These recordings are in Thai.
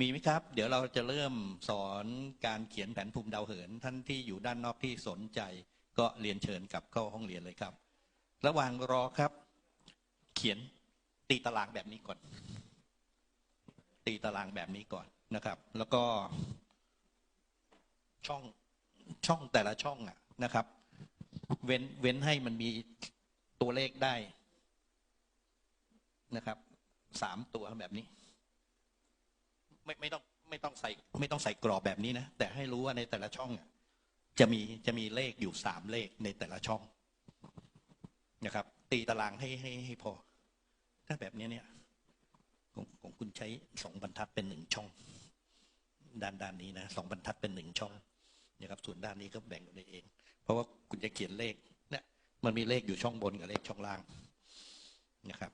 มีไหมครับ เดี๋ยวเราจะเริ่มสอนการเขียนแผนภูมิดาวเหิน ท่านที่อยู่ด้านนอกที่สนใจ ก็เรียนเชิญกลับเข้าห้องเรียนเลยครับ ระหว่างรอครับ เขียนตีตารางแบบนี้ก่อน ตีตารางแบบนี้ก่อนนะครับ แล้วก็ช่องช่องแต่ละช่องอะนะครับ เว้นเว้นให้มันมีตัวเลขได้นะครับสามตัวแบบนี้ ไม่ไม่ต้องไม่ต้องใส่ไม่ต้องใส่กรอบแบบนี้นะ แต่ให้รู้ว่าในแต่ละช่องจะมีจะมีเลขอยู่สามเลขในแต่ละช่องนะครับ ตีตารางให้ให้ให้พอ ถ้าแบบนี้เนี่ยของของคุณใช้สองบรรทัดเป็นหนึ่งช่อง ด้านด้านนี้นะสองบรรทัดเป็นหนึ่งช่องนะครับส่วนด้านนี้ก็แบ่งกันเอง เพราะว่าคุณจะเขียนเลขเนี่ยมันมีเลขอยู่ช่องบนกับเลขช่องล่างนะครับ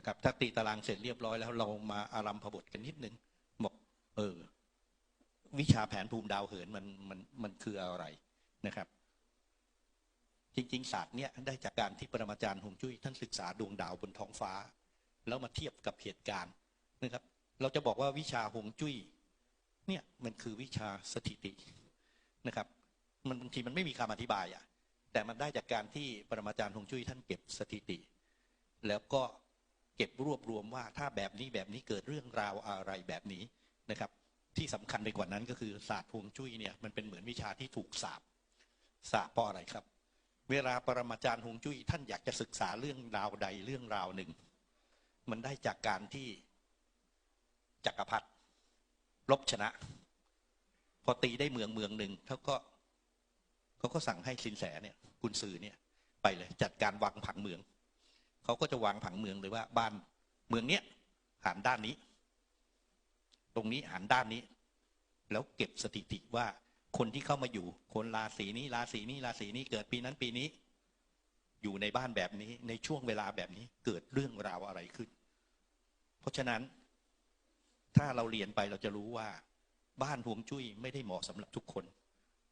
นะครับถ้าตีตารางเสร็จเรียบร้อยแล้วเรามาอารัมพบทกันนิดนึงบอกเออ วิชาแผนภูมิดาวเหินมันมันมันคืออะไรนะครับ จริง ๆ ศาสตร์เนี้ยได้จากการที่ปรมาจารย์ฮวงจุ้ยท่านศึกษาดวงดาวบนท้องฟ้า แล้วมาเทียบกับเหตุการณ์นะครับ เราจะบอกว่าวิชาฮวงจุ้ย เนี่ยมันคือวิชาสถิตินะครับ มันบางทีมันไม่มีคำอธิบายอะแต่มันได้จากการที่ปรมาจารย์ฮวงจุ้ยท่านเก็บสถิติ แล้วก็ เก็บรวบรวมว่าถ้าแบบนี้แบบนี้เกิดเรื่องราวอะไรแบบนี้นะครับ ที่สำคัญไปกว่านั้นก็คือศาสตร์ฮวงจุ้ยเนี่ยมันเป็นเหมือนวิชาที่ถูกสาบสาบเพราะอะไรครับ เวลาปรมาจารย์ฮวงจุ้ยท่านอยากจะศึกษาเรื่องราวใดเรื่องราวหนึ่ง มันได้จากการที่จักรพรรดิรบชนะ พอตีได้เมืองเมืองหนึ่งเขาก็เขาก็สั่งให้สินแสเนี่ยกุนซือเนี่ยไปเลยจัดการวางผังเมือง เขาก็จะวางผังเมืองเลยว่า บ้านเมืองเนี้ยหันด้านนี้ ตรงนี้หันด้านนี้ แล้วเก็บสถิติว่าคนที่เข้ามาอยู่ คนราศีนี้ราศีนี้ราศีนี้เกิดปีนั้นปีนี้ อยู่ในบ้านแบบนี้ในช่วงเวลาแบบนี้เกิดเรื่องราวอะไรขึ้น เพราะฉะนั้น ถ้าเราเรียนไปเราจะรู้ว่า บ้านหวงจุ้ยไม่ได้เหมาะสำหรับทุกคน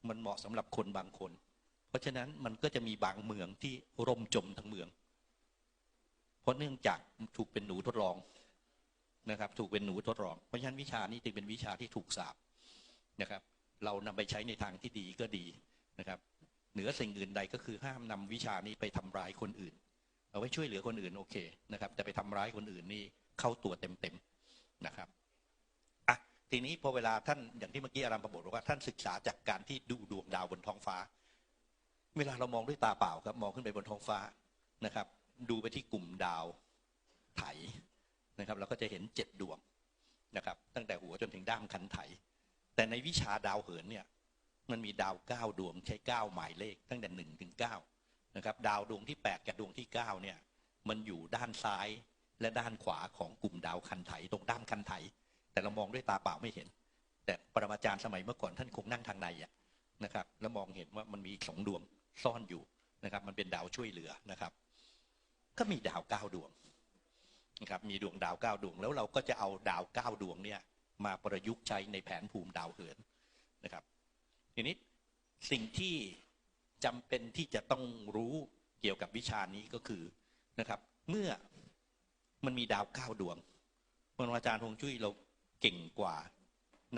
มันเหมาะสำหรับคนบางคน เพราะฉะนั้นมันก็จะมีบางเมืองที่ร่มจมทั้งเมือง ราะเนื่องจากถูกเป็นหนูทดลองนะครับ ถูกเป็นหนูทดลอง เพราะฉะนั้นวิชานี้จึงเป็นวิชาที่ถูกสาบนะครับ เรานำไปใช้ในทางที่ดีก็ดีนะครับ เหนือสิ่งอื่นใดก็คือห้ามนำวิชานี้ไปทำร้ายคนอื่น เอาไว้ช่วยเหลือคนอื่นโอเคนะครับ แต่ไปทำร้ายคนอื่นนี่เข้าตัวเต็มๆนะครับอะทีนี้พอเวลาท่านอย่างที่เมื่อกี้อารัมประบทบอกว่าท่านศึกษาจากการที่ดูดวงดาวบนท้องฟ้า เวลาเรามองด้วยตาเปล่าครับมองขึ้นไปบนท้องฟ้านะครับ ดูไปที่กลุ่มดาวไถนะครับ เราก็จะเห็นเจ็ดดวงนะครับ ตั้งแต่หัวจนถึงด้ามคันไถ แต่ในวิชาดาวเหินเนี่ย มันมีดาวเก้าดวงใช้เก้าหมายเลข ตั้งแต่หนึ่งถึงเก้านะครับ ดาวดวงที่แปดกับดวงที่เก้าเนี่ย มันอยู่ด้านซ้ายและด้านขวาของกลุ่มดาวคันไถ ตรงด้ามคันไถ แต่เรามองด้วยตาเปล่าไม่เห็น แต่ปรมาจารย์สมัยเมื่อก่อนท่านคงนั่งทางในอะนะครับ แล้วมองเห็นว่ามันมีสองดวงซ่อนอยู่นะครับ มันเป็นดาวช่วยเหลือนะครับ ก็มีดาวเก้าดวงนะครับมีดวงดาวเก้าดวง แล้วเราก็จะเอาดาวเก้าดวงเนี่ยมาประยุกต์ใช้ในแผนภูมิดาวเหินนะครับทีนี้สิ่งที่จำเป็นที่จะต้องรู้เกี่ยวกับวิชานี้ก็คือนะครับ เมื่อมันมีดาวเก้าดวงปรมาจารย์ฮงจุ้ยเราเก่งกว่า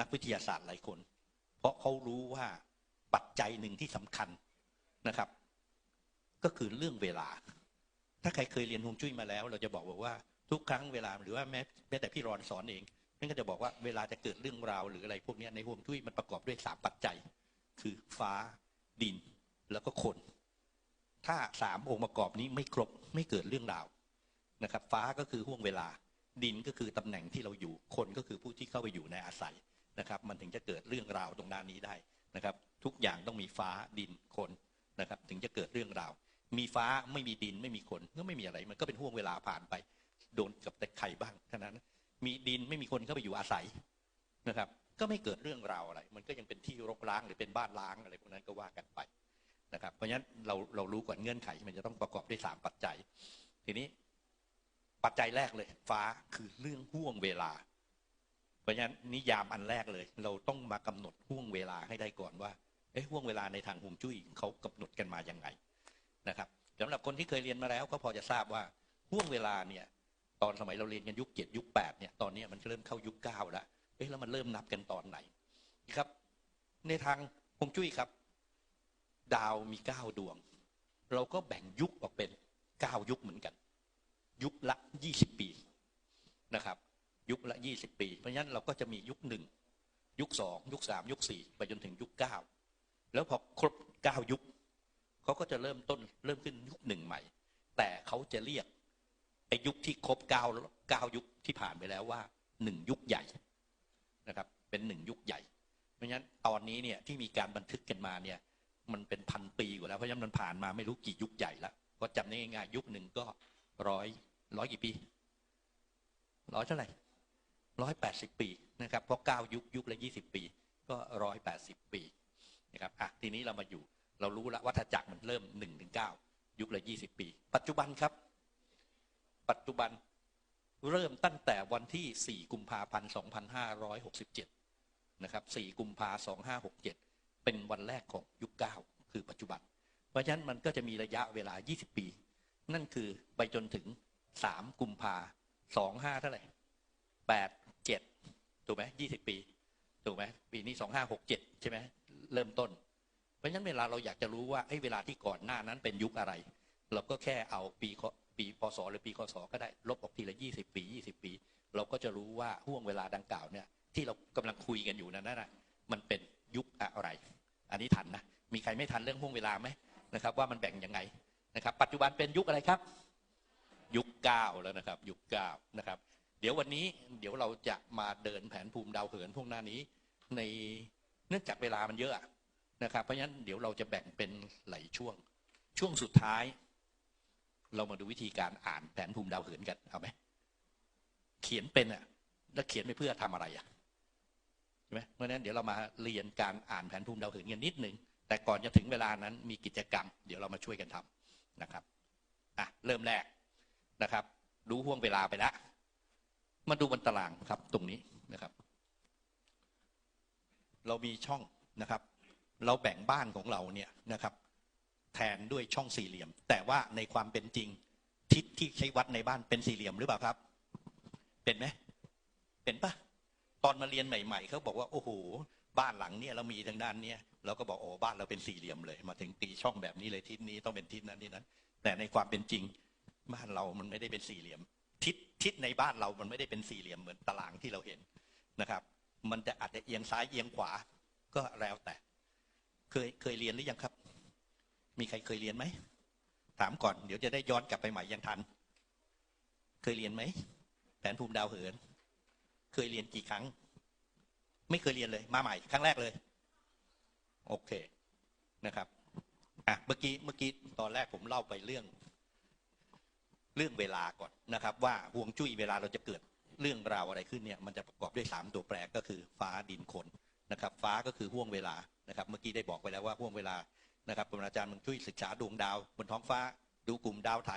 นักวิทยาศาสตร์หลายคน เพราะเขารู้ว่าปัจจัยหนึ่งที่สำคัญนะครับ ก็คือเรื่องเวลา ถ้าใครเคยเรียนฮวงจุ้ยมาแล้ว เราจะบอกว่าทุกครั้งเวลาหรือว่าแม้แม้แต่พี่รอนสอนเองนั่นก็จะบอกว่าเวลาจะเกิดเรื่องราวหรืออะไรพวกนี้ในฮวงจุ้ยมันประกอบด้วยสามปัจจัย คือฟ้าดินแล้วก็คน ถ้าสามองค์ประกอบนี้ไม่ครบไม่เกิดเรื่องราวนะครับ ฟ้าก็คือห่วงเวลา ดินก็คือตำแหน่งที่เราอยู่คนก็คือผู้ที่เข้าไปอยู่ในอาศัยนะครับ มันถึงจะเกิดเรื่องราวตรงด้านนี้ได้นะครับ ทุกอย่างต้องมีฟ้าดินคนนะครับ ถึงจะเกิดเรื่องราว มีฟ้าไม่มีดินไม่มีคนก็ไม่มีอะไร มันก็เป็นห่วงเวลาผ่านไป โดนกับแต่ไข่บ้างเท่านั้น มีดินไม่มีคนเข้าไปอยู่อาศัยนะครับ ก็ไม่เกิดเรื่องราวอะไร มันก็ยังเป็นที่รกร้างหรือเป็นบ้านล้างอะไรพวกนั้นก็ว่ากันไปนะครับ เพราะฉะนั้นเราเรารู้ก่อนเงื่อนไขมันจะต้องประกอบด้วยสามปัจจัย ทีนี้ปัจจัยแรกเลย ฟ้าคือเรื่องห่วงเวลา เพราะฉะนั้นนิยามอันแรกเลย เราต้องมากำหนดห่วงเวลาให้ได้ก่อนว่าเอ๊ะห่วงเวลาในทางฮวงจุ้ยเขากำหนดกันมาอย่างไง นะครับสำหรับคนที่เคยเรียนมาแล้วก็พอจะทราบว่าห่วงเวลาเนี่ยตอนสมัยเราเรียนกันยุคเจ็ดยุคแปดเนี่ยตอนนี้มันเริ่มเข้ายุคเก้าแล้วเอ๊ะแล้วมันเริ่มนับกันตอนไหนครับ ในทางฮวงจุ้ยครับ ดาวมีเก้าดวง เราก็แบ่งยุคออกเป็นเก้ายุคเหมือนกัน ยุคละยี่สิบปีนะครับ ยุคละยี่สิบปี เพราะฉะนั้นเราก็จะมียุคหนึ่งยุคสองยุคสามยุคสี่ไปจนถึงยุคเก้าแล้วพอครบเก้ายุค เขาก็จะเริ่มต้นเริ่มขึ้นยุคหนึ่งใหม่ แต่เขาจะเรียกไอ้ยุคที่ครบเก้าเก้ายุคที่ผ่านไปแล้วว่าหนึ่งยุคใหญ่นะครับ เป็นหนึ่งยุคใหญ่ เพราะฉะนั้นตอนนี้เนี่ยที่มีการบันทึกกันมาเนี่ย มันเป็นพันปีกว่าแล้วเพราะฉะนั้นมันผ่านมาไม่รู้กี่ยุคใหญ่แล้วก็จำได้ง่ายๆยุคหนึ่งก็ร้อยร้อยกี่ปีร้อยเท่าไหร่ร้อยแปดสิบปีนะครับเพราะเก้ายุคยุคละยี่สิบปี ก็ร้อยแปดสิบปีนะครับอะทีนี้เรามาอยู่ เรารู้แล้ววัฏจักรมันเริ่มหนึ่งถึงเก้ายุคละยี่สิบปี ปัจจุบันครับ ปัจจุบันเริ่มตั้งแต่วันที่ 4 กุมภาพันธ์2567 นะครับ 4 กุมภาพันธ์2567 เป็นวันแรกของยุค 9 คือปัจจุบัน เพราะฉะนั้นมันก็จะมีระยะเวลา 20 ปี นั่นคือไปจนถึง 3 กุมภา25 เท่าไหร่ 8 7 ถูกไหม 20 ปี ถูกไหม ปีนี้ 2567 ใช่ไหม เริ่มต้น เพราะฉะนั้นเวลาเราอยากจะรู้ว่าไอ้เวลาที่ก่อนหน้านั้นเป็นยุคอะไร เราก็แค่เอาปีปีพศหรือปีคศก็ได้ ลบออกทีละยี่สิบปียี่สิบปี เราก็จะรู้ว่าห่วงเวลาดังกล่าวเนี่ยที่เรากำลังคุยกันอยู่นั้นน่ะมันเป็นยุคอะไร อันนี้ทันนะมีใครไม่ทันเรื่องห่วงเวลาไหมนะครับ ว่ามันแบ่งยังไงนะครับ ปัจจุบันเป็นยุคอะไรครับ ยุคเก้าแล้วนะครับ ยุคเก้านะครับเดี๋ยววันนี้เดี๋ยวเราจะมาเดินแผนภูมิดาวเหินพวกหน้านี้ ในเนื่องจากเวลามันเยอะ นะครับ เพราะฉะนั้นเดี๋ยวเราจะแบ่งเป็นหลายช่วง ช่วงสุดท้าย เรามาดูวิธีการอ่านแผนภูมิดาวเหินกันเอาไหมเขียนเป็นอะแล้วเขียนไปเพื่อทำอะไรอะใช่ไหมเพราะฉะนั้นเดี๋ยวเรามาเรียนการอ่านแผนภูมิดาวเหินกันนิดหนึ่งแต่ก่อนจะถึงเวลานั้นมีกิจกรรม เดี๋ยวเรามาช่วยกันทำนะครับอะเริ่มแรกนะครับดูห่วงเวลาไปแล้วมาดูบนตารางครับตรงนี้นะครับ เรามีช่องนะครับ เราแบ่งบ้านของเราเนี่ยนะครับ แทนด้วยช่องสี่เหลี่ยม แต่ว่าในความเป็นจริง ทิศที่ใช้วัดในบ้านเป็นสี่เหลี่ยมหรือเปล่าครับ เป็นไหมเป็นปะตอนมาเรียนใหม่ ๆเขาบอกว่าโอ้โหบ้านหลังเนี่ยเรามีทางด้านเนี้ยเราก็บอกโอ้บ้านเราเป็นสี่เหลี่ยมเลย มาถึงตีช่องแบบนี้เลยทิศนี้ต้องเป็นทิศนั้นนี่นั้นแต่ในความเป็นจริง บ้านเรามันไม่ได้เป็นสี่เหลี่ยม ทิศทิศในบ้านเรามันไม่ได้เป็นสี่เหลี่ยมเหมือนตารางที่เราเห็นนะครับ มันจะอาจจะเอียงซ้ายเอียงขวาก็แล้วแต่ เคยเคยเรียนหรือยังครับ มีใครเคยเรียนไหม ถามก่อน เดี๋ยวจะได้ย้อนกลับไปใหม่ยังทัน เคยเรียนไหม แผนภูมิดาวเหิน เคยเรียนกี่ครั้ง ไม่เคยเรียนเลย มาใหม่ ครั้งแรกเลย โอเค นะครับ อะ เมื่อกี้ เมื่อกี้ ตอนแรกผมเล่าไปเรื่อง เรื่องเวลาก่อนนะครับ ว่าห่วงจุ้ยเวลาเราจะเกิดเรื่องราวอะไรขึ้นเนี่ย มันจะประกอบด้วยสามตัวแปรก็คือ ฟ้าดินคน นะครับฟ้าก็คือห่วงเวลานะครับเมื่อกี้ได้บอกไปแล้วว่าห่วงเวลานะครับปรมาจารย์มันช่วยศึกษาดวงดาวบนท้องฟ้า ดูกลุ่มดาวไถ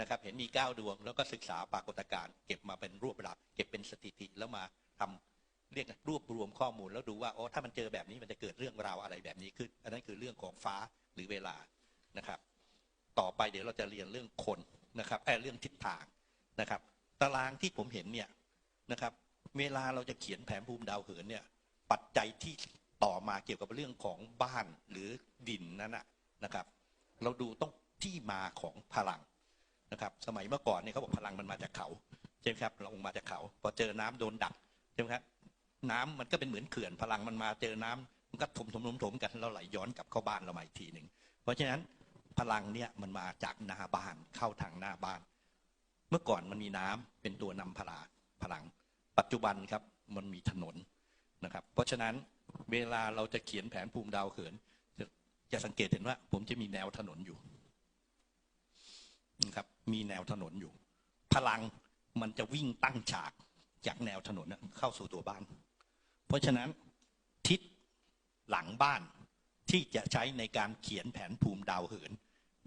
นะครับเห็นมีเก้าดวง แล้วก็ศึกษาปรากฏการณ์เก็บมาเป็นรวบรัดเก็บเป็นสถิติแล้วมาทำเรียกรวบรวมข้อมูลแล้วดูว่าอ๋อถ้ามันเจอแบบนี้มันจะเกิดเรื่องราวอะไรแบบนี้ขึ้น อันนั้นคือเรื่องของฟ้าหรือเวลานะครับ ต่อไปเดี๋ยวเราจะเรียนเรื่องคนนะครับแอบเรื่องทิศทางนะครับ ตารางที่ผมเห็นเนี่ยนะครับ เวลาเราจะเขียนแผนภูมิดาวเหินเนี่ย ปัจจัยที่ต่อมาเกี่ยวกับเรื่องของบ้านหรือดินนั้นนะนะครับ เราดูต้องที่มาของพลังนะครับ สมัยเมื่อก่อนเนี่ยเขาบอกพลังมันมาจากเขาใช่ไหมครับลงมาจากเขา พอเจอน้ำโดนดักใช่ไหมครับน้ำมันก็เป็นเหมือนเขื่อนพลังมันมาเจอน้ำมันก็ถมถมถมถมกันแล้วไหลย้อนกลับเข้าบ้านเราใหม่ทีหนึ่งเพราะฉะนั้นพลังเนี่ยมันมาจากหน้าบ้านเข้าทางหน้าบ้าน เมื่อก่อนมันมีน้ำเป็นตัวนำพลาพลัง ปัจจุบันครับมันมีถนน นะครับ เพราะฉะนั้นเวลาเราจะเขียนแผนภูมิดาวเขินจะจะสังเกตเห็นว่า ผมจะมีแนวถนนอยู่นะครับมีแนวถนนอยู่ พลังมันจะวิ่งตั้งฉากจากแนวถนนเข้าสู่ตัวบ้าน เพราะฉะนั้นทิศหลังบ้านที่จะใช้ในการเขียนแผนภูมิดาวเหิน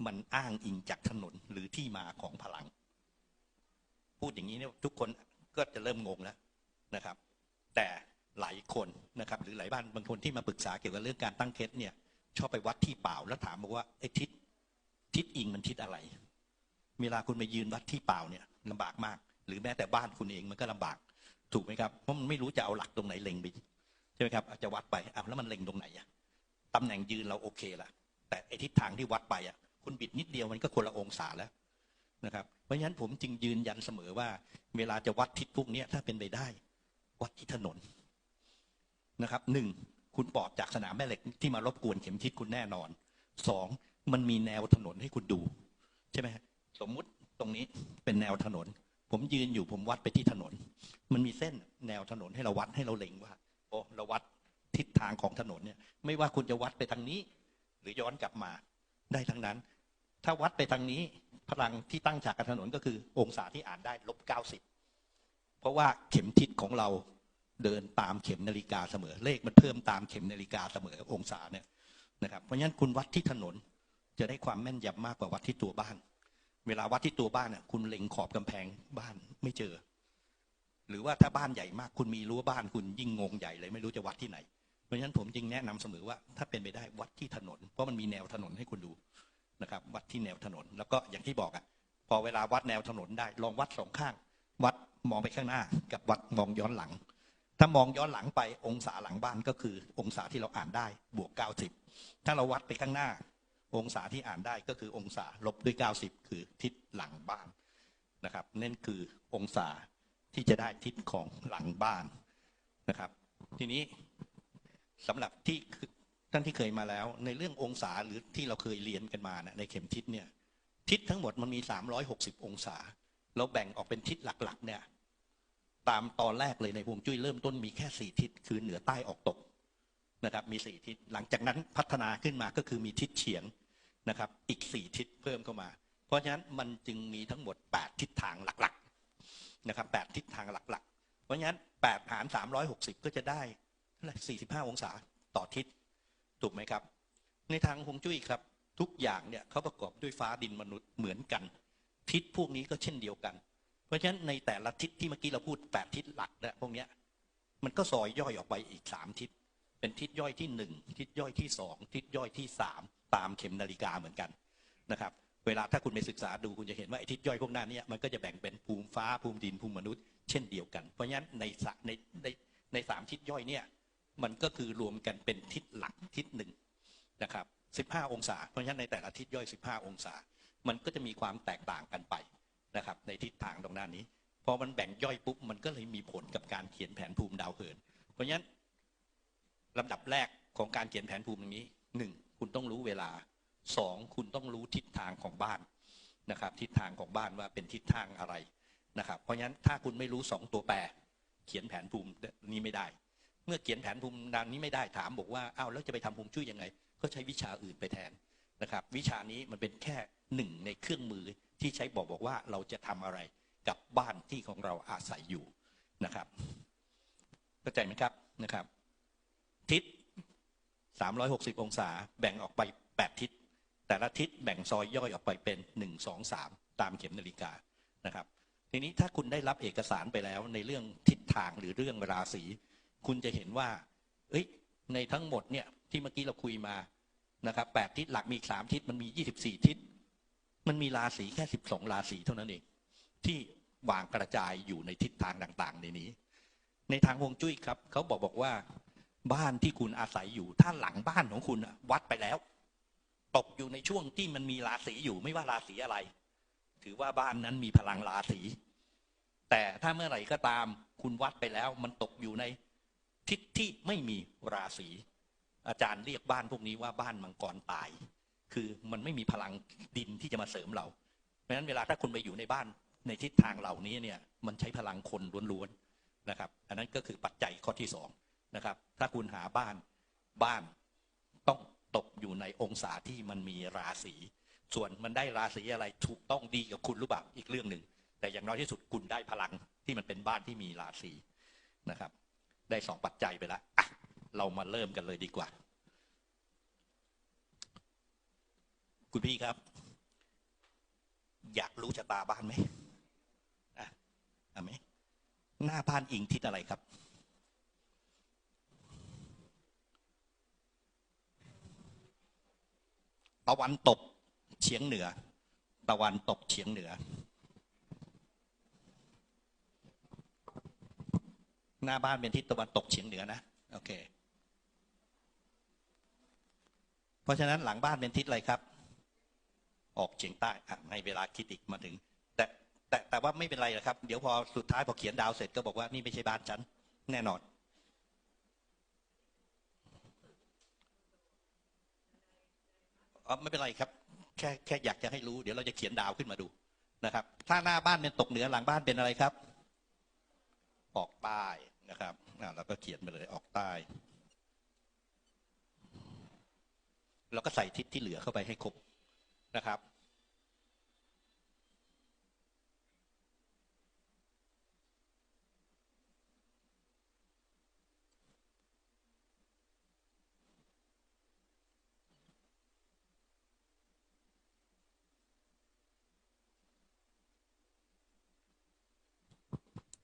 มันอ้างอิงจากถนนหรือที่มาของพลัง พูดอย่างนี้เนี่ยทุกคนก็จะเริ่มงงแล้วนะครับ แต่ หลายคนนะครับหรือหลายบ้านบางคนที่มาปรึกษาเกี่ยวกับเรื่องการตั้งเคสเนี่ยชอบไปวัดที่เปล่าแล้วถามบอกว่าไอ้ทิศทิศอิงมันทิศอะไร เวลาคุณไปยืนวัดที่เปล่าเนี่ยลำบากมาก หรือแม้แต่บ้านคุณเองมันก็ลำบากถูกไหมครับเพราะมันไม่รู้จะเอาหลักตรงไหนเล็งไปใช่ไหมครับอาจจะวัดไปอ้าวแล้วมันเล็งตรงไหนอะตำแหน่งยืนเราโอเคละแต่ไอ้ทิศทางที่วัดไปอะคุณบิดนิดเดียวมันก็คนละองศาแล้วนะครับเพราะฉะนั้นผมจึงยืนยันเสมอว่า เวลาจะวัดทิศพวกนี้ถ้าเป็นไปได้ วัดที่ถนน นะครับหนึ่งคุณปลอดจากสนามแม่เหล็กที่มารบกวนเข็มทิศคุณแน่นอนสองมันมีแนวถนนให้คุณดู ใช่ไหมสมมุติตรงนี้เป็นแนวถนน ผมยืนอยู่ผมวัดไปที่ถนน มันมีเส้นแนวถนนให้เราวัดให้เราเล็งว่าโอ้เราวัดทิศทางของถนนเนี่ย ไม่ว่าคุณจะวัดไปทางนี้ หรือย้อนกลับมาได้ทั้งนั้น ถ้าวัดไปทางนี้พลังที่ตั้งฉากกับถนนก็คือ องศาที่อ่านได้ลบเก้าสิบเพราะว่าเข็มทิศของเรา เดินตามเข็มนาฬิกาเสมอ เลขมันเพิ่มตามเข็มนาฬิกาเสมอองศาเนี่ยนะครับ เพราะฉะนั้นคุณวัดที่ถนนจะได้ความแม่นยำมากกว่าวัดที่ตัวบ้าน เวลาวัดที่ตัวบ้านน่ะคุณเล็งขอบกำแพงบ้านไม่เจอ หรือว่าถ้าบ้านใหญ่มากคุณมีรั้วบ้านคุณยิ่งงงใหญ่เลยไม่รู้จะวัดที่ไหน เพราะฉะนั้นผมจึงแนะนำเสมอว่า ถ้าเป็นไปได้วัดที่ถนน เพราะมันมีแนวถนนให้คุณดูนะครับ วัดที่แนวถนนแล้วก็อย่างที่บอกอะพอเวลาวัดแนวถนนได้ ลองวัดสองข้าง วัดมองไปข้างหน้า กับวัดมองย้อนหลัง ถ้ามองย้อนหลังไปองศาหลังบ้านก็คือ องศาที่เราอ่านได้บวก 90 ถ้าเราวัดไปข้างหน้า องศาที่อ่านได้ก็คือองศาลบด้วย 90 คือทิศหลังบ้านนะครับนั่นคือองศาที่จะได้ทิศของหลังบ้านนะครับ ทีนี้สำหรับที่ท่านที่เคยมาแล้ว ในเรื่ององศาหรือที่เราเคยเรียนกันมานะในเข็มทิศเนี่ยทิศทั้งหมดมันมี 360 องศา เราแบ่งออกเป็นทิศหลักๆเนี่ย ตามตอนแรกเลยในพวงจุ้ยเริ่มต้นมีแค่สี่ทิศคือเหนือใต้ออกตกนะครับ มีสี่ทิศหลังจากนั้นพัฒนาขึ้นมาก็คือมีทิศเฉียงนะครับ อีกสี่ทิศเพิ่มเข้ามา เพราะฉะนั้นมันจึงมีทั้งหมด8ทิศทางหลักๆนะครับแทิศทางหลักๆ เพราะฉะนั้น8หาร360ก็จะได้เท่าไหร่45องศาต่อทิศถูกไหมครับ ในทางฮวงจุ้ยครับ ทุกอย่างเนี่ยเขาประกอบด้วยฟ้าดินมนุษย์เหมือนกัน ทิศพวกนี้ก็เช่นเดียวกัน เพราะฉะนั้นในแต่ละทิศที่เมื่อกี้เราพูดแปดทิศหลักนี่ยพวกเนี้ยมันก็ซอยย่อยออกไปอีกสามทิศ เป็นทิศย่อยที่หนึ่งทิศย่อยที่สองทิศย่อยที่สามตามเข็มนาฬิกาเหมือนกันนะครับ เวลาถ้าคุณไปศึกษาดูคุณจะเห็นว่าไอ้ทิศย่อยพวกนั้นเนี่ยมันก็จะแบ่งเป็นภูมิฟ้าภูมิดินภูมิมนุษย์เช่นเดียวกัน เพราะฉะนั้นในสในในในสามทิศย่อยเนี่ยมันก็คือรวมกันเป็นทิศหลักทิศหนึ่งนะครับสิบห้าองศา เพราะฉะนั้นในแต่ละทิศย่อยสิบห้าองศา มันก็จะมีความแตกต่างกันไป นะครับ ในทิศทางตรงด้านนี้พอมันแบ่งย่อยปุ๊บมันก็เลยมีผลกับการเขียนแผนภูมิดาวเหิน เพราะฉะนั้นลำดับแรกของการเขียนแผนภูมิอย่างนี้หนึ่งคุณต้องรู้เวลาสองคุณต้องรู้ทิศทางของบ้านนะครับ ทิศทางของบ้านว่าเป็นทิศทางอะไรนะครับ เพราะฉะนั้นถ้าคุณไม่รู้สองตัวแปรเขียนแผนภูมินี้ไม่ได้ เมื่อเขียนแผนภูมิดังนี้ไม่ได้ถามบอกว่าอ้าวแล้วจะไปทำภูมิช่วยยังไง ก็ใช้วิชาอื่นไปแทนนะครับ วิชานี้มันเป็นแค่หนึ่งในเครื่องมือ ที่ใช้บอกบอกว่าเราจะทำอะไรกับบ้านที่ของเราอาศัยอยู่นะครับเข้าใจไหมครับนะครับ ทิศ 360 องศาแบ่งออกไป 8 ทิศ แต่ละทิศแบ่งซอยย่อยออกไปเป็น 1 2 3 ตามเข็มนาฬิกานะครับ ทีนี้ถ้าคุณได้รับเอกสารไปแล้วในเรื่องทิศทางหรือเรื่องราศีคุณจะเห็นว่าเอ้ยในทั้งหมดเนี่ยที่เมื่อกี้เราคุยมานะครับแปดทิศหลักมีสามทิศมันมียี่สิบสี่ทิศ มันมีราศีแค่สิบสองราศีเท่านั้นเอง ที่วางกระจายอยู่ในทิศทางต่าง ๆ ในนี้ ในทางฮวงจุ้ยครับเขาบอกบอกว่า บ้านที่คุณอาศัยอยู่ ถ้าหลังบ้านของคุณวัดไปแล้ว ตกอยู่ในช่วงที่มันมีราศีอยู่ไม่ว่าราศีอะไร ถือว่าบ้านนั้นมีพลังราศีแต่ถ้าเมื่อไหร่ก็ตามคุณวัดไปแล้ว มันตกอยู่ในทิศที่ไม่มีราศีอาจารย์เรียกบ้านพวกนี้ว่าบ้านมังกรตาย คือมันไม่มีพลังดินที่จะมาเสริมเราเพราะฉะนั้นเวลาถ้าคุณไปอยู่ในบ้านในทิศทางเหล่านี้เนี่ยมันใช้พลังคนล้วนๆนะครับ อันนั้นก็คือปัจจัยข้อที่สองนะครับ ถ้าคุณหาบ้านบ้านต้องตกอยู่ในองศาที่มันมีราศีส่วนมันได้ราศีอะไรถูกต้องดีกับคุณหรือเปล่าอีกเรื่องหนึ่งแต่อย่างน้อยที่สุดคุณได้พลังที่มันเป็นบ้านที่มีราศีนะครับ ได้สองปัจจัยไปแล้วอะเรามาเริ่มกันเลยดีกว่า คุณพี่ครับ อยากรู้ชะตาบ้านไหมอะอะไหมหน้าบ้านอิงทิศอะไรครับ ตะวันตกเฉียงเหนือ ตะวันตกเฉียงเหนือ หน้าบ้านเป็นทิศตะวันตกเฉียงเหนือนะ โอเค เพราะฉะนั้นหลังบ้านเป็นทิศอะไรครับ ออกเฉียงใต้อะในเวลาคิดอีกมาถึง แต่แต่แต่ว่าไม่เป็นไรนะครับ เดี๋ยวพอสุดท้ายพอเขียนดาวเสร็จก็บอกว่านี่ไม่ใช่บ้านฉัน แน่นอน ไม่เป็นไรครับ แค่แค่อยากจะให้รู้ เดี๋ยวเราจะเขียนดาวขึ้นมาดูนะครับ ถ้าหน้าบ้านเป็นตกเหนือหลังบ้านเป็นอะไรครับ ออกใต้นะครับอ่าเราก็เขียนไปเลยออกใต้เราก็ใส่ทิศที่เหลือเข้าไปให้ครบ นะครับ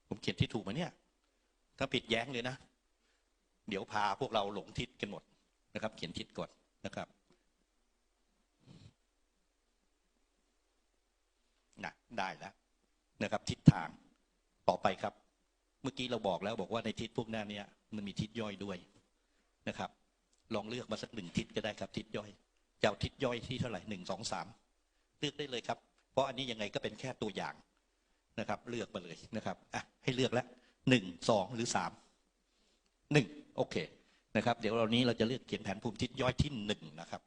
ผมเขียนที่ถูกไหมเนี่ย ถ้าผิดแย้งเลยนะ เดี๋ยวพาพวกเราหลงทิศกันหมดนะครับ เขียนทิศก่อนนะครับนะ ได้แล้วนะครับ ทิศทางต่อไปครับ เมื่อกี้เราบอกแล้วบอกว่าในทิศพวกหน้าเนี้ยมันมีทิศย่อยด้วยนะครับ ลองเลือกมาสักหนึ่งทิศก็ได้ครับ ทิศย่อยจะเอาทิศย่อยที่เท่าไหร่หนึ่งสองสามเลือกได้เลยครับ เพราะอันนี้ยังไงก็เป็นแค่ตัวอย่างนะครับ เลือกมาเลยนะครับอะให้เลือกแล้วหนึ่งสองหรือสามหนึ่งโอเคนะครับ เดี๋ยวเรานี้เราจะเลือกเขียนแผนภูมิทิศย่อยที่หนึ่งนะครับ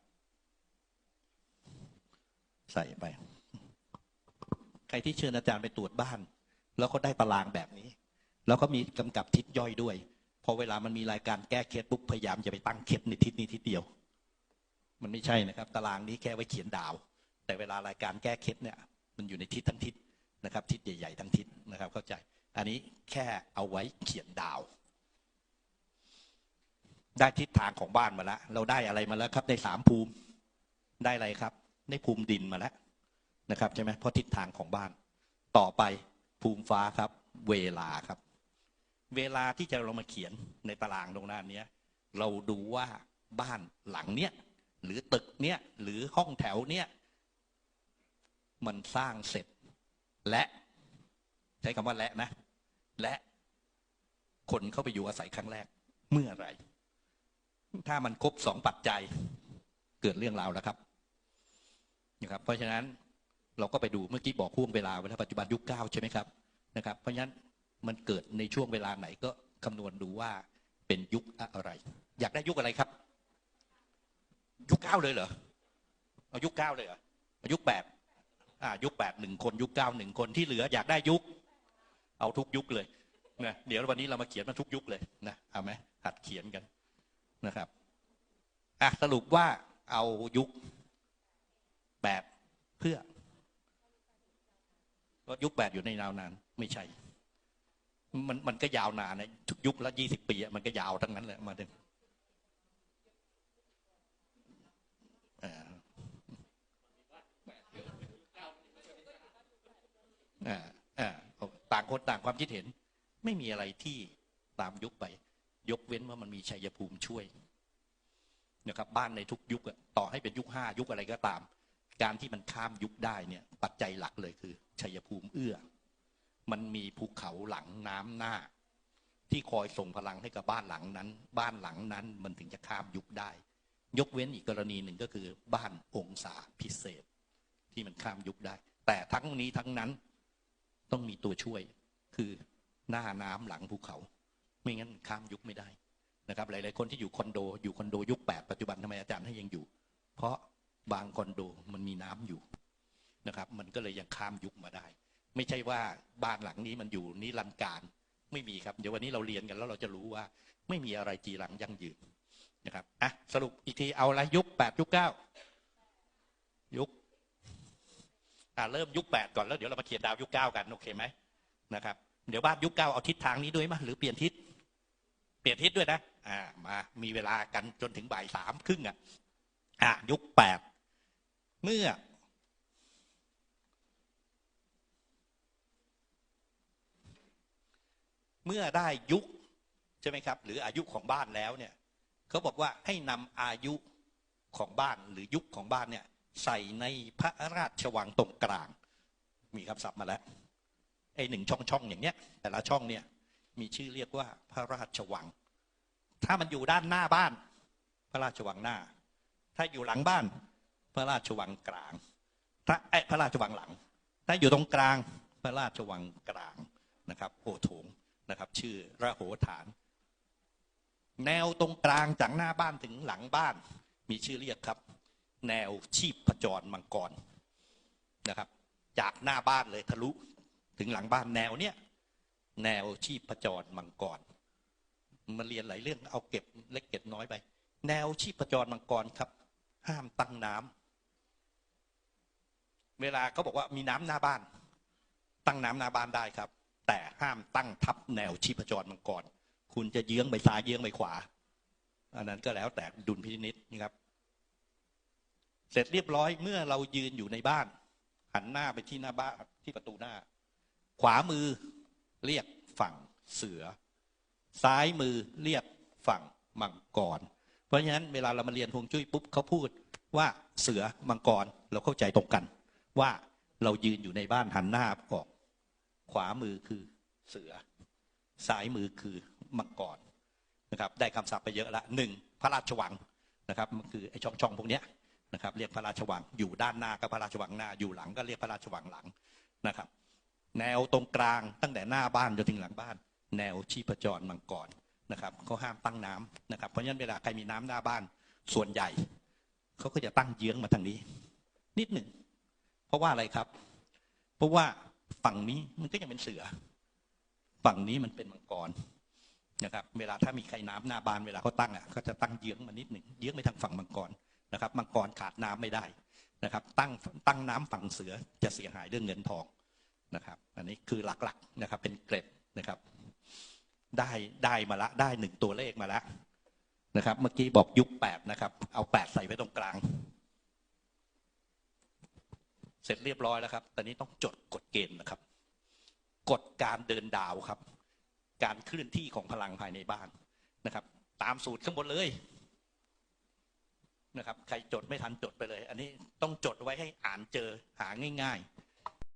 ใส่ไป ใครที่เชิญอาจารย์ไปตรวจบ้าน แล้วก็ได้ตารางแบบนี้ แล้วก็มีกำกับทิศย่อยด้วย พอเวลามันมีรายการแก้เคล็ดปุ๊บพยายามจะไปตั้งเคล็ดในทิศนี้ทิศเดียว มันไม่ใช่นะครับ ตารางนี้แค่ไว้เขียนดาว แต่เวลารายการแก้เคล็ดเนี่ย มันอยู่ในทิศทั้งทิศนะครับ ทิศใหญ่ๆทั้งทิศนะครับ เข้าใจ อันนี้แค่เอาไว้เขียนดาว ได้ทิศทางของบ้านมาแล้วเราได้อะไรมาแล้วครับได้สามภูมิได้อะไรครับ ได้ภูมิดินมาแล้ว นะครับใช่ไหมเพราะทิศทางของบ้าน ต่อไปภูมิฟ้าครับ เวลาครับ เวลาที่จะเรามาเขียนในตารางตรงหน้านี้เราดูว่าบ้านหลังเนี้ยหรือตึกเนี้ยหรือห้องแถวเนี้ยมันสร้างเสร็จ และใช้คำว่าและนะ และคนเข้าไปอยู่อาศัยครั้งแรก เมื่อไหรถ้ามันครบสองปัจจัยเกิดเรื่องราวแล้วครับนะครับ เพราะฉะนั้น เราก็ไปดูเมื่อกี้บอกห่วงเวลาเวลาปัจจุบันยุคเก้าใช่ไหมครับนะครับ เพราะฉะนั้นมันเกิดในช่วงเวลาไหนก็คำนวณดูว่าเป็นยุคอะไร อยากได้ยุคอะไรครับ ยุคเก้าเลยเหรอเอายุคเก้าเลยเหรอเอายุคแปดอ่ายุคแปดหนึ่งคนยุคเก้าหนึ่งคนที่เหลือ อยากได้ยุค เอาทุกยุคเลยนะเดี๋ยววันนี้เรามาเขียนมาทุกยุคเลยนะเอาไหมหัดเขียนกันนะครับอะสรุปว่าเอายุคแปดเพื่อ ก็ยุคแปดอยู่ในยาวนาน ไม่ใช่ มันมันก็ยาวนานนะทุกยุคละยี่สิบปีมันก็ยาวทั้งนั้นแหละมาเดินอ่าอ่าอ่าต่างคนต่างความคิดเห็น ไม่มีอะไรที่ตามยุคไป ยกเว้นว่ามันมีชัยภูมิช่วยนะครับ บ้านในทุกยุคต่อให้เป็นยุคห้ายุคอะไรก็ตาม การที่มันข้ามยุคได้เนี่ย ปัจจัยหลักเลยคือ ชัยภูมิเอื้อ มันมีภูเขาหลังน้ำหน้า ที่คอยส่งพลังให้กับบ้านหลังนั้น บ้านหลังนั้นมันถึงจะข้ามยุคได้ ยกเว้นอีกกรณีหนึ่งก็คือ บ้านองศาพิเศษ ที่มันข้ามยุคได้ แต่ทั้งนี้ทั้งนั้นต้องมีตัวช่วยคือหน้าน้ำหลังภูเขา ไม่งั้นข้ามยุคไม่ได้นะครับ หลาย ๆ คนที่อยู่คอนโดอยู่คอนโดยุคแปดปัจจุบันทำไมอาจารย์ให้ยังอยู่ เพราะ บางคอนโดมันมีน้ำอยู่นะครับ มันก็เลยยังข้ามยุคมาได้ ไม่ใช่ว่าบ้านหลังนี้มันอยู่นิรันดร์การไม่มีครับ เดี๋ยววันนี้เราเรียนกันแล้วเราจะรู้ว่า ไม่มีอะไรจีรังยั่งยืนนะครับอะสรุปอีกทีเอาอะยุคแปดยุคเก้ายุคอ่าเริ่มยุคแปดก่อนแล้วเดี๋ยวเรามาเขียนดาวยุคเก้ากันโอเคไหมนะครับเดี๋ยวบ้านยุคเก้าเอาทิศทางนี้ด้วยมั้ยหรือเปลี่ยนทิศเปลี่ยนทิศด้วยนะอ่ามามีเวลากันจนถึงบ่ายสามครึ่งอะอ่ายุคแปด เมื่อ เมื่อได้ยุคใช่ไหมครับ หรืออายุของบ้านแล้วเนี่ยเขาบอกว่าให้นำอายุของบ้านหรือยุคของบ้านเนี่ย ใส่ในพระราชวังตรงกลาง มีคำศัพท์มาแล้วไอ้หนึ่งช่องช่องๆอย่างเนี้ย แต่ละช่องเนี่ย มีชื่อเรียกว่าพระราชวัง ถ้ามันอยู่ด้านหน้าบ้าน พระราชวังหน้า ถ้าอยู่หลังบ้าน ระราชวังกลางถ้าไอพระราชวังหลังถ้าอยู่ตรงกลางพระราชวังกลางนะครับโหโถงนะครับ ชื่อระโหฐาน แนวตรงกลางจากหน้าบ้านถึงหลังบ้าน มีชื่อเรียกครับ แนวชีพจรมังกรนะครับ จากหน้าบ้านเลยทะลุถึงหลังบ้านแนวเนี้ยแนวชีพจรมังกรมาเรียนหลายเรื่องเอาเก็บเล็กเก็บน้อยไป แนวชีพจรมังกรครับ ห้ามตั้งน้ำ เวลาเขาบอกว่ามีน้ำหน้าบ้าน ตั้งน้ำหน้าบ้านได้ครับ แต่ห้ามตั้งทับแนวชีพจรมังกรคุณจะเยื้องไปซ้ายเยื้องไปขวา อันนั้นก็แล้วแต่ดุลพินิษนะครับ เสร็จเรียบร้อยเมื่อเรายืนอยู่ในบ้าน หันหน้าไปที่หน้าบ้านที่ประตูหน้า ขวามือเรียกฝั่งเสือ ซ้ายมือเรียกฝั่งมังกร เพราะฉะนั้นเวลาเรามาเรียนฮวงจุ้ยปุ๊บเขาพูดว่าเสือมังกรเราเข้าใจตรงกัน ว่าเรายืนอยู่ในบ้านหันหน้าออก ขวามือคือเสือ ซ้ายมือคือมังกรนะครับ ได้คำศัพท์ไปเยอะละหนึ่งพระราชวังนะครับมันคือไอ้ช่องช่องๆพวกเนี้ยนะครับ เรียกพระราชวังอยู่ด้านหน้าก็พระราชวังหน้าอยู่หลังก็เรียกพระราชวังหลังนะครับ แนวตรงกลางตั้งแต่หน้าบ้านจนถึงหลังบ้าน แนวชีพจรมังกรนะครับเขาห้ามตั้งน้ำนะครับเพราะฉะนั้นเวลาใครมีน้ำหน้าบ้านส่วนใหญ่เขาก็จะตั้งเยื้องมาทางนี้ นิดหนึ่ง เพราะว่าอะไรครับ เพราะว่าฝั่งนี้มันก็ยังเป็นเสือ ฝั่งนี้มันเป็นมังกรนะครับ เวลาถ้ามีใครน้ำหน้าบานเวลาเขาตั้งอะเขาจะตั้งเยื้องมานิดหนึ่งเยื้องไปทางฝั่งมังกรนะครับ มังกรขาดน้ำไม่ได้นะครับ ตั้งตั้งน้ำฝั่งเสือจะเสียหายเรื่องเงินทองนะครับ อันนี้คือหลักๆนะครับ เป็นเกร็ดนะครับ ได้ได้มาละได้หนึ่งตัวเลขมาละนะครับ เมื่อกี้บอกยุคแปดนะครับ เอาแปดใส่ไว้ตรงกลาง เสร็จเรียบร้อยแล้วครับ ตอนนี้ต้องจดกฎเกณฑ์นะครับ กฎการเดินดาวครับ การเคลื่อนที่ของพลังภายในบ้านนะครับ ตามสูตรข้างบนเลยนะครับ ใครจดไม่ทันจดไปเลย อันนี้ต้องจดไว้ให้อ่านเจอหาง่าย